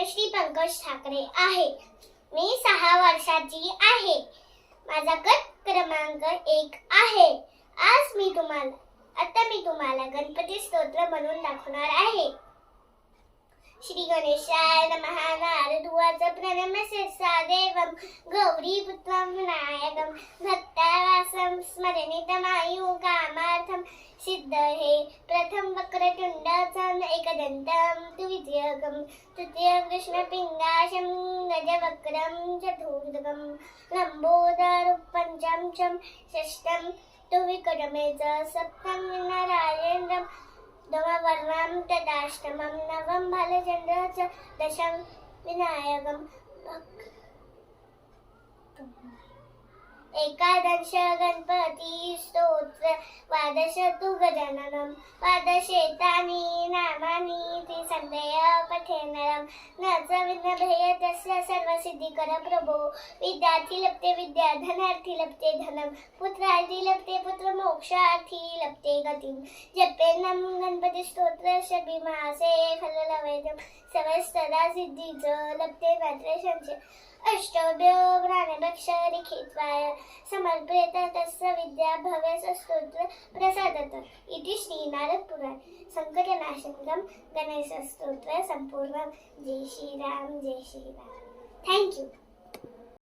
मनश्री पंकज ठाकरे आहे. मी सहा वर्षाची आहे. माझा गट क्रमांक एक आहे. आज मी तुम्हाला आता मी तुम्हाला गणपती स्तोत्र म्हणून दाखवणार आहे. श्री गणेशाय नमः. नारदुवाच प्रणमस्य देवं गौरीपुत्रं विनायकं. भक्तावासं स्मरणितमायु सिद्ध हे. प्रथम वक्रतुण्डचं एकदन्तं द्वितीयकं तृतीय कृष्णपिङ्गाशं गजवक्रं चतुर्थकं लम्बोदर पञ्चम चं षष्ठं तु विक्रमे च सप्तं नारायणं. दमवर्णं तदाष्टमं नवं बालचन्द्र च दशं विनायकं. एकादश गणपती स्तोत्र द्वादश तु गजाननं नामानी नामानि त्रिसन्धय पठेनरं न च विघ्नभय तस्य सर्वसिद्धिकर प्रभो। विद्यार्थी लप्ते विद्या धनार्थी लप्ते धनं। पुत्रार्थी लपते पुत्र मोक्षार्थी लप्ते गतिं। जपेनं गणपती स्तोत्र शबीमासे खललवैद्यं सवस्तदा सिद्धीच लपते मात्र संशय अष्टभ्यो प्राणभक्षरिखित्वाय समर्पेत तस्य विद्या भव्य स्तोत्र प्रसादत। इति श्रीनारदपुराण। गणेश। गणेशस्तोत्र संपूर्ण जय श्रीराम जय श्रीराम थँक्यू